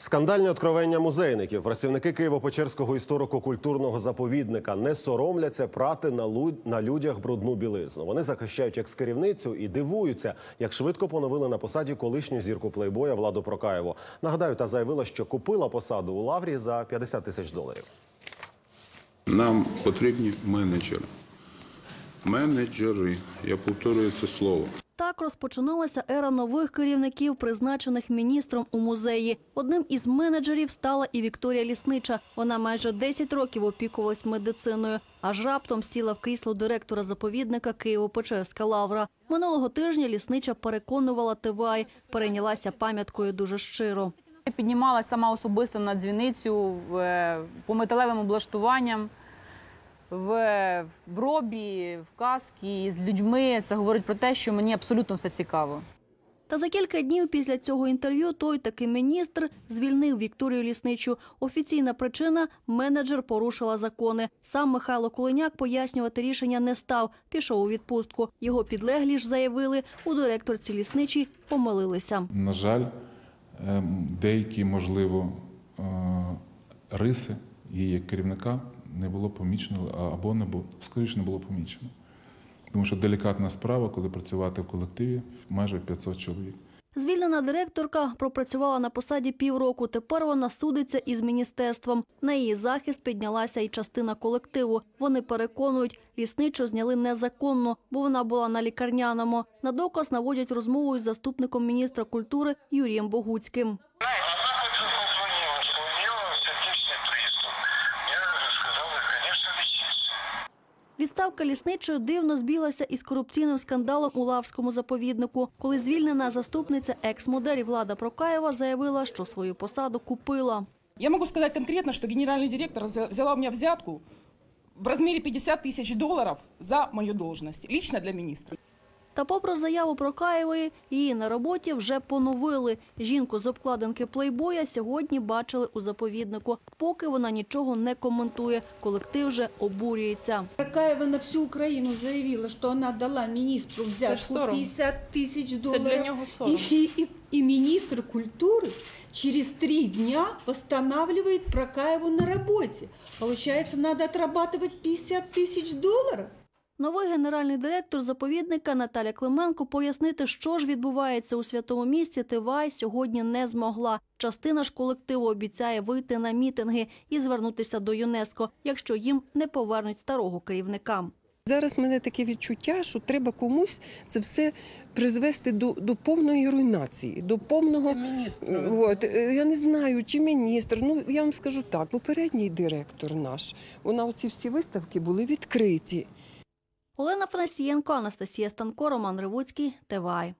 Скандальні откровення музейників. Працівники Києво-Печерського історико-культурного заповідника не соромляться прати на, лу- на людях брудну білизну. Вони захищають екс-керівницю і дивуються, як швидко поновили на посаді колишню зірку плейбоя Владу Прокаєву. Нагадаю, та заявила, що купила посаду у Лаврі за 50 тисяч доларів. Нам потрібні менеджери. Менеджери. Я повторюю це слово. Так розпочиналася ера нових керівників, призначених міністром у музеї. Одним із менеджерів стала і Вікторія Ліснича. Вона майже 10 років опікувалась медициною, аж раптом сіла в крісло директора заповідника Києво-Печерська лавра. Минулого тижня ліснича переконувала Тивай, перейнялася пам'яткою дуже щиро. Піднімалася сама особисто на дзвіницю в, по металевим облаштуванням, в, в робі, в каски з людьми. Це говорить про те, що мені абсолютно все цікаво. Та за кілька днів після цього інтерв'ю той таки міністр звільнив Вікторію Лісничу. Офіційна причина – менеджер порушила закони. Сам Михайло Кулиняк пояснювати рішення не став, пішов у відпустку. Його підлеглі ж заявили, у директорці Лісничій помилилися. На жаль, ем, деякі, можливо, е, риси її керівника не було помічено або не було, скоріше не було помічено. Тому що делікатна справа, коли працювати в колективі майже 500 чоловік. Звільнена директорка пропрацювала на посаді півроку. Тепер вона судиться із міністерством. На її захист піднялася і частина колективу. Вони переконують, лісничу зняли незаконно, бо вона була на лікарняному. На доказ наводять розмову із заступником міністра культури Юрієм Богуцьким. Відставка лісничої дивно збіглася із корупційним скандалом у Лавському заповіднику, коли звільнена заступниця екс-моделі Влада Прокаєва заявила, що свою посаду купила. Я можу сказати конкретно, що генеральний директор взяла у мене взятку в розмірі 50 тисяч доларів за мою должность, лично для министра. Та попри заяву Прокаєвої, її на роботі вже поновили. Жінку з обкладинки плейбоя сьогодні бачили у заповіднику. Поки вона нічого не коментує, колектив вже обурюється. Такаева на всю Украину заявила, что она дала министру взятку сором. 50 тысяч долларов. для него сором. И, и, и министр культуры через три дня восстанавливает Прокаеву на работе. Получается, надо отрабатывать 50 тысяч долларов? Новий генеральний директор заповідника Наталя Клименко пояснити, що ж відбувається у святому місці, Тивай сьогодні не змогла. Частина ж колективу обіцяє вийти на мітинги і звернутися до ЮНЕСКО, якщо їм не повернуть старого керівника. Зараз в мене таке відчуття, що треба комусь це все призвести до, до повної руйнації, до повного От, е, я не знаю, чи міністр. Ну я вам скажу так, попередній директор наш. Вона оці всі виставки були відкриті. Олена Франсієнко, Анастасія Станко, Роман Ривуцький, ТВАЙ.